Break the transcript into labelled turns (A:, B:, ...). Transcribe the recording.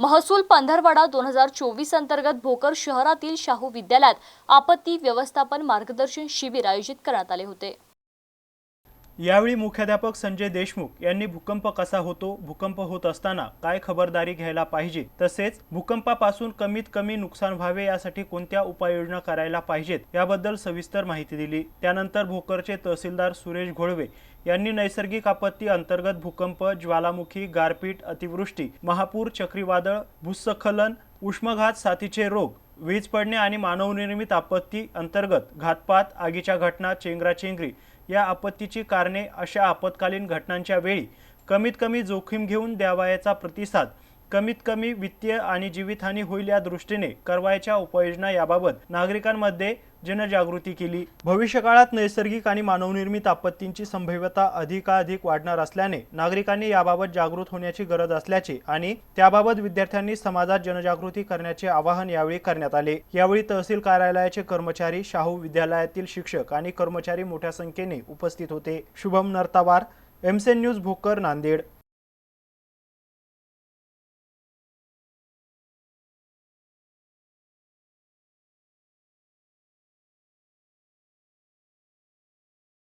A: महसूल पंधरवडा दोन हजार चोवीस अंतर्गत भोकर शहरातील शाहू विद्यालयात आपत्ती व्यवस्थापन मार्गदर्शन शिबिर आयोजित करण्यात आले होते.
B: यावेळी मुख्याध्यापक संजय देशमुख यांनी भूकंप कसा होतो भूकंप होत असताना काय खबरदारी घ्यायला पाहिजे तसेच भूकंपापासून कमीत कमी नुकसान व्हावे यासाठी कोणत्या उपाययोजना करायला पाहिजेत याबद्दल सविस्तर माहिती दिली. त्यानंतर भोकरचे तहसीलदार सुरेश घोळवे यांनी नैसर्गिक आपत्ती अंतर्गत भूकंप ज्वालामुखी गारपीट अतिवृष्टी महापूर चक्रीवादळ भूस्खलन उष्मघात साथीचे रोग वीज पडणे आणि मानवनिर्मित आपत्ती अंतर्गत घातपात आगीच्या घटना चेंगराचेंगरी या आपत्तीची कारणे अशा आपत्कालीन घटनांच्या वेळी कमीत कमी जोखीम घेऊन द्यावयाचा प्रतिसाद कमीत कमी वित्तीय आणि जीवितहानी होईल या दृष्टीने करवायच्या उपाययोजना याबाबत नागरिकांमध्ये जनजागृती केली. भविष्यकाळात नैसर्गिक आणि मानवनिर्मित आपत्तींची संभाव्यता अधिकाधिक वाढणार असल्याने नागरिकांनी याबाबत जागृत होण्याची गरज असल्याचे आणि त्याबाबत विद्यार्थ्यांनी समाजात जनजागृती करण्याचे आवाहन यावेळी करण्यात आले. यावेळी तहसील कार्यालयाचे कर्मचारी शाहू विद्यालयातील शिक्षक आणि कर्मचारी मोठ्या संख्येने उपस्थित होते. शुभम नरतावार एमसेन न्यूज भोकर नांदेड.